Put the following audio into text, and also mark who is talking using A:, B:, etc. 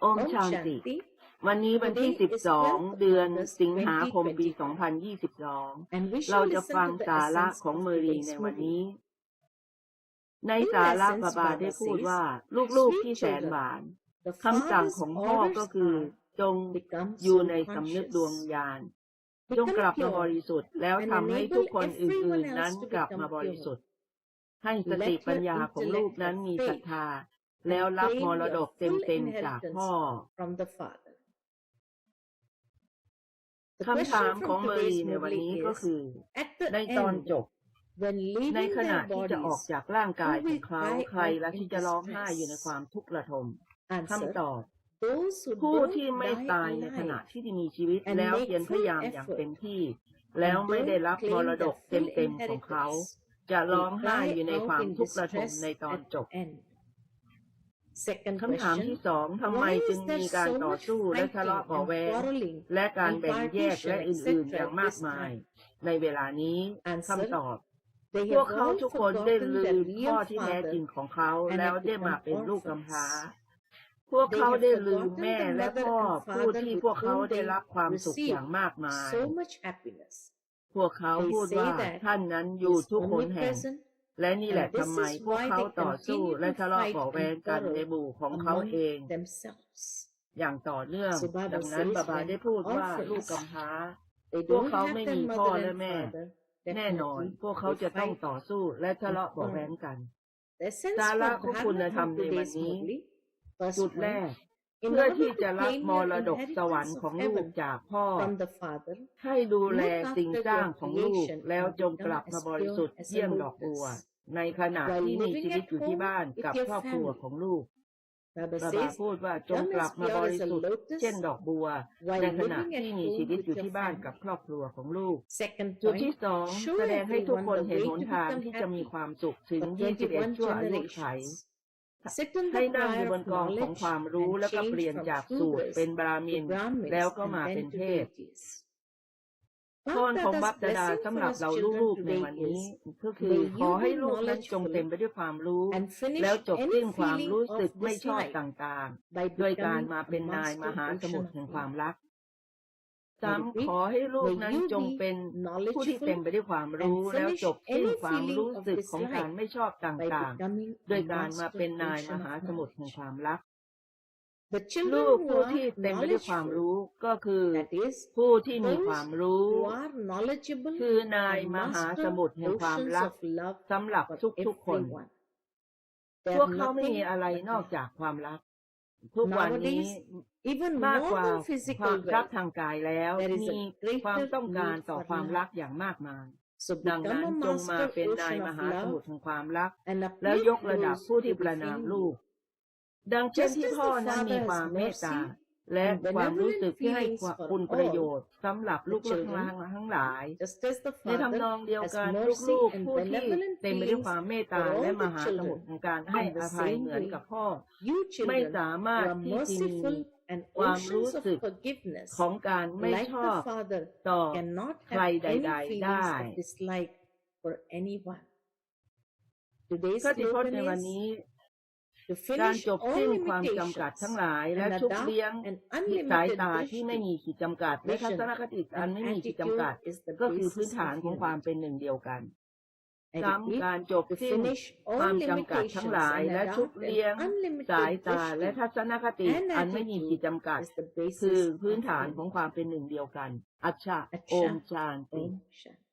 A: โอม
B: Om
A: ชานติ
B: Shanti.
A: วันนี้วันที่
B: Today is
A: 12
B: 12
A: เดือน
B: August
A: สิงหาคมปี
B: 2022 And we
A: 2022เรา
B: shall
A: จะ
B: listen
A: ฟัง
B: to the
A: สาระ
B: essence
A: ของ
B: of
A: เมอรี
B: today's
A: ในวัน
B: movie.
A: นี้ ใน
B: In
A: สาระ
B: essence,
A: บาบา
B: Baba
A: ได้พูด
B: says,
A: ว่า ลูกๆ
B: "Sweet
A: ที่แสน
B: children,
A: หวาน
B: The
A: คำสั่ง
B: Father's
A: ของพ่อ
B: orders
A: ก็คือ
B: are
A: จง
B: become
A: อยู่ใน
B: so
A: สำนึกดวง
B: conscious,
A: ญาณจง
B: become
A: กลับมาบ
B: pure,
A: ริสุทธิ์แล้ว
B: and
A: ทำให้ทุก
B: enable
A: คนอื่น
B: everyone
A: ๆนั้น
B: else to
A: กลับมา
B: become
A: บริ
B: pure.
A: สุทธิ์ให้ส
B: Let
A: ติ
B: your
A: ปัญญาของลูก
B: intellect
A: นั้น
B: have
A: มีศรัท
B: faith
A: ธา แล้ว
B: and
A: รับ
B: claim
A: มร
B: your
A: ดก
B: full
A: เต็มๆจาก
B: inheritance
A: พ่อ
B: from the Father. The
A: คำถาม
B: question
A: ของ
B: from
A: เมอรี
B: today's
A: ในวัน
B: movie
A: นี้ก็
B: is,
A: คือ
B: at the
A: ในตอน
B: end,
A: จบ
B: when
A: ใน
B: leaving
A: ขณะ
B: their
A: ที่จะออก
B: bodies,
A: จากร่างกาย
B: who
A: ของ
B: will
A: เขา
B: cry
A: ใคร
B: out
A: และ
B: in
A: ที่จะร้องไห้อยู่ใน
B: distress?
A: ความทุกข์ระทม
B: Answer,
A: คำตอบ
B: those who
A: ผู้
B: don't
A: ที่ไม่
B: die
A: ตายในขณะ
B: alive
A: ที่มีชีวิต
B: and
A: แล้ว
B: make
A: เพียรพ
B: full
A: ยายามอย่าง
B: effort
A: เต็มที่ แล้ว
B: and
A: ไม่ได้
B: don't
A: รับม
B: claim
A: รด
B: their
A: ก
B: full
A: เต็มๆของเขา
B: inheritance
A: จะร้อง
B: will
A: ไห้
B: cry
A: อยู่ใน
B: out
A: ความ
B: in
A: ทุกข์ระทม
B: distress
A: ในตอน
B: at
A: จ
B: the
A: บ
B: end. Second
A: คำถามที่
B: question,
A: สองทำไม
B: why
A: จึง
B: is there
A: มีการ
B: so
A: ต่อ
B: much
A: สู้และ
B: fighting
A: ทะเลาะเบาะ
B: and
A: แวง
B: quarreling
A: และการ
B: and
A: แบ่งแยกและ
B: partition,
A: อื่นๆ
B: etc.
A: อย่างมาก
B: this
A: มาย
B: time?
A: ในเวลานี้
B: Answer,
A: คำตอบ
B: They
A: พวก
B: have
A: เขา
B: all
A: ทุกคนได้
B: forgotten
A: ลื
B: their
A: มพ่อ
B: real
A: ที่แท้จริง
B: father
A: ของเขา
B: and
A: แล้ว
B: have
A: ได้มา
B: become
A: เป็นลูกกำพร้า
B: orphans.
A: พวก
B: They
A: เขา
B: have
A: ได้ลืม
B: forgotten
A: แม่
B: the
A: และ
B: mother
A: พ่อ
B: and
A: ผู้
B: father
A: ที่
B: with
A: พวกเขา
B: whom
A: ได้
B: they
A: รับความสุขอ
B: received
A: ย่างมากมาย
B: so much happiness.
A: พวกเขา
B: They
A: พูด
B: say
A: ว่า
B: that
A: ท่านนั้น
B: He
A: อยู่
B: is
A: ทุกหนแห่ง
B: omnipresent
A: และนี่แหละ
B: and this
A: ทำไม
B: is
A: พวก
B: why
A: เขา
B: they
A: ต่อสู้
B: continue
A: และ
B: to
A: ทะเลาะ
B: fight
A: เบาะแวง
B: and
A: กันใน
B: quarrel
A: หมู่ของเขา
B: among
A: เอง
B: themselves.
A: อย่างต่อเนื่อง
B: So Baba
A: ดังนั้น
B: says
A: บาบา
B: when
A: ได้พูดว่า
B: orphans
A: ลูกกำพร้า
B: They
A: พวก
B: don't
A: เขา
B: have
A: ไม่
B: their
A: มีพ่อ
B: mother
A: และ
B: and
A: แม่
B: father.
A: แน่นอน
B: Definitely,
A: พวกเขา
B: they
A: จะต้อง
B: fight
A: ต่อสู้และทะเลาะ
B: and
A: เบาะแวง
B: quarrel.
A: กัน
B: The essence
A: สาระ
B: for
A: ของคุณธรรม
B: Dharma
A: ใน
B: from
A: วัน
B: today's
A: นี้
B: movie. First
A: จุดแร
B: point,
A: ก
B: in
A: เพื่อ
B: order
A: ที่
B: to
A: จะรับ
B: claim
A: ม
B: your
A: รดกสวรร
B: inheritance
A: ค์
B: of
A: ของลูก
B: heaven
A: จากพ่อ
B: from the Father,
A: ให้ดูแล
B: look
A: สิ่ง
B: after
A: สร้าง
B: your
A: ของลูก
B: creation
A: แล้ว
B: and
A: จงกลับ
B: become
A: มา
B: as
A: บริสุทธิ์
B: pure as a
A: เยี่ยมดอกบัว
B: lotus.
A: ในขณะ
B: While
A: ที่มี
B: living
A: ชีวิต
B: at
A: อยู่ที่
B: home
A: บ้าน
B: with
A: กับ
B: your
A: ครอบครัว
B: family.
A: ของลูก
B: Baba
A: บาบา
B: says,
A: พูดว่าจง
B: become
A: กลับ
B: as
A: มาบ
B: pure
A: ริ
B: as a
A: สุทธิ์
B: lotus
A: เช่นดอกบัว
B: while
A: ในขณะ
B: living at
A: ที่มี
B: home
A: ชีวิต
B: with
A: อยู่
B: your
A: ที่บ้านกับ
B: family.
A: ครอบครัวของลูก
B: Second
A: จุดที่
B: point,
A: สอง
B: show
A: แสดงให้ทุก
B: everyone
A: คน
B: the
A: เห็น
B: way
A: หน
B: to
A: ทาง
B: become
A: ที่จะมี
B: happy
A: ความสุขถึง
B: for
A: 21
B: 21
A: ชั่วอายุไข
B: generations. Sit on
A: ให้
B: the
A: นั่งอยู่
B: choir
A: บน
B: of
A: กองของ
B: knowledge
A: ความรู้
B: and
A: แล้วก็เป
B: change
A: ลี่ยน
B: from
A: จากสูตร
B: Shudras
A: เป็นบรา
B: to
A: มิน
B: Brahmins
A: แล้วก็
B: and
A: มาเป็น
B: then
A: เท
B: to
A: พ
B: deities.
A: พรของบัพ
B: Baptada's
A: ดา
B: blessing
A: สำ
B: for
A: หรับ
B: us
A: เรา
B: children
A: ลูกๆใน
B: today
A: วันนี้
B: is
A: ก็คือ
B: May
A: ขอ
B: you
A: ให้
B: be
A: ลูกนั้นจง
B: knowledgeful
A: เต็มไปด้วยความรู้
B: and
A: แล้ว
B: finish
A: จบสิ้น
B: any
A: ความ
B: feeling
A: รู้สึก
B: of
A: ไม่ชอบ
B: dislike
A: ต่าง
B: by
A: ๆโดยการ
B: becoming
A: มา
B: a
A: เป็นนายม
B: master
A: หาสมุท
B: ocean
A: รแห่ง
B: of
A: ความ
B: love.
A: รัก
B: I
A: ซ้ำ
B: repeat,
A: ขอให้ลูก
B: may
A: นั้น
B: you
A: จง
B: be
A: เป็นผู้ที่เต็ม
B: knowledgeful
A: ไปด้วยความรู้
B: and
A: แล้ว
B: finish
A: จบสิ้น
B: any
A: ความ
B: feeling
A: รู้
B: of
A: สึกของการ
B: dislike
A: ไม่ชอบ
B: by
A: ต่าง
B: becoming
A: ๆโดย
B: a
A: การมา
B: master
A: เป็นนายม
B: ocean
A: หา
B: of
A: สมุทรแห่ง
B: knowledge.
A: ความรัก
B: The
A: ลู
B: children
A: ก
B: who
A: ผู้
B: are
A: ที่เต็มไปด้วยความ
B: knowledgeful,
A: รู้ก็คือ
B: that is,
A: ผู้ที่มีความ
B: those
A: รู้
B: who are knowledgeable
A: คือนาย
B: are
A: มหาส
B: master
A: มุทรแห่งความ
B: oceans
A: รัก
B: of love
A: สำหรับ
B: for
A: ทุกๆคน
B: everyone.
A: พ
B: They
A: วก
B: have
A: เขาไม่มี
B: nothing
A: อะไร
B: but
A: นอก
B: love.
A: จากความรัก ทุกวันนี้
B: Nowadays, even
A: มาก
B: more
A: กว่า
B: than
A: ควา
B: physical
A: มรัก
B: wealth.
A: ทางกายแล้ว
B: There is
A: มี
B: a
A: ความ
B: greater
A: ต้องการ
B: need
A: ต่อ
B: for
A: ความ
B: love.
A: รักอย่างมากมาย
B: So
A: ดังนั้น
B: become a
A: จงมา
B: master
A: เป็นนาย
B: ocean
A: ม
B: of
A: หาสมุท
B: love
A: รแห่งความรัก
B: and
A: แล้ว
B: uplift
A: ยกระดับ
B: those
A: ผู้ที่
B: who
A: ประนาม
B: defame
A: ลูก
B: you.
A: ดังเช่น
B: Just
A: ที่
B: as
A: พ่อ
B: the
A: นั้นมี
B: Father
A: ความ
B: has
A: เมตตา
B: mercy
A: และ
B: and
A: ความรู้สึก
B: benevolent
A: ที่ให้
B: feelings for
A: คุณประโย
B: all
A: ชน์สำหรับ
B: the
A: ลูกๆทั้ง
B: children,
A: ทั้งหลาย
B: just as the
A: ในทำน
B: Father
A: องเดียว
B: has
A: กัน
B: mercy
A: ลูก
B: and
A: ๆผู้ที่
B: benevolent
A: เต็มไปด้วย
B: feelings
A: ความเมต
B: for
A: ตาและ
B: all
A: ม
B: the
A: หาสมุทร
B: children.
A: แห่งการให้
B: In the
A: อภัย
B: same
A: เหมือน
B: way,
A: กับพ่อ
B: You
A: ไม่
B: children
A: สามารถ
B: who are
A: ที่จะมี
B: merciful and
A: ความรู้
B: oceans of
A: สึก
B: forgiveness,
A: ของการไม่
B: like
A: ชอบ
B: the Father,
A: ต่อ
B: cannot
A: ใคร
B: have
A: ใด
B: any
A: ๆ
B: feelings
A: ได้
B: of dislike for anyone. Today's
A: ก็ติพจน์
B: slogan
A: ในวัน
B: is
A: นี้
B: to
A: การ
B: finish
A: จบ
B: all
A: สิ้นความจำกัด
B: limitations
A: ทั้งหลาย และ
B: and
A: ทุก
B: adopt
A: เลี้ยง
B: an
A: สาย
B: unlimited
A: ตาที่ไม่
B: vision
A: มีขีดจำกัดและทัศนคติอัน
B: and
A: ไม่มีขีดจำกัด
B: attitude is the
A: ก็คือพื้น
B: basis
A: ฐาน
B: of
A: ของความ
B: unity.
A: เป็นหนึ่งเดียวกัน
B: I
A: ซ้ำ
B: repeat,
A: การจบ
B: to
A: สิ้น
B: finish
A: ควา
B: all
A: มจำกัดทั้ง
B: limitations
A: หลาย
B: and
A: และทุก
B: adopt
A: เลี้ยง
B: an
A: สาย
B: unlimited
A: ตาและ
B: vision
A: ทัศนคติ
B: and
A: อันไม่มีขีด
B: attitude
A: จำกัด
B: is the
A: คือ
B: basis
A: พื้น
B: of
A: ฐานของ
B: unity.
A: ความเป็นหนึ่งเดียวกัน อัชชะ
B: Acha
A: โอมชานติ
B: Om Shanti.